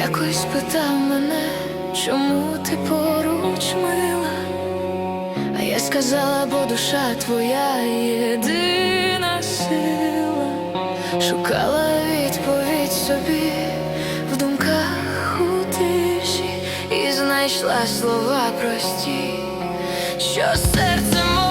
Якось питав мене, чому ти поруч мила, а я сказала, бо душа твоя єдина сила, шукала відповідь собі в думках у тиші і знайшла слова прості, що серце моє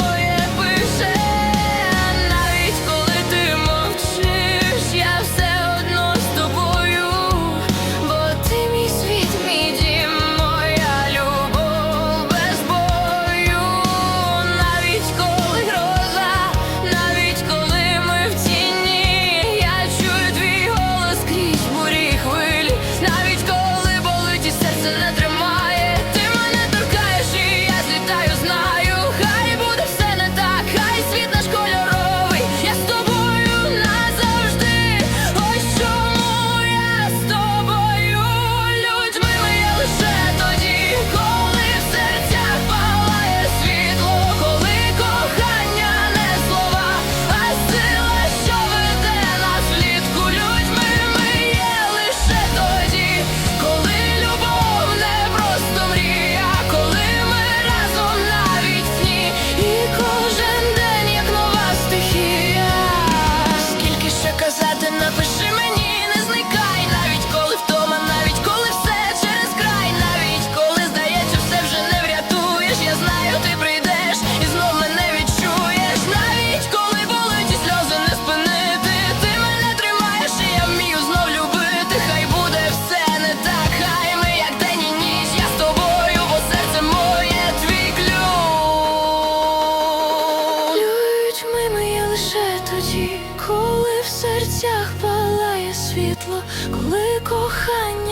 лише тоді, коли в серцях палає світло, коли кохання.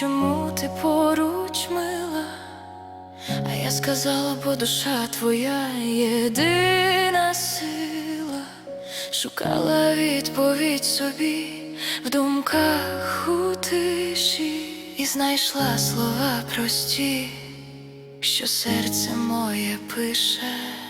чому ти поруч мила? А я сказала, бо душа твоя єдина сила, шукала відповідь собі в думках у тиші і знайшла слова прості, що серце моє пише.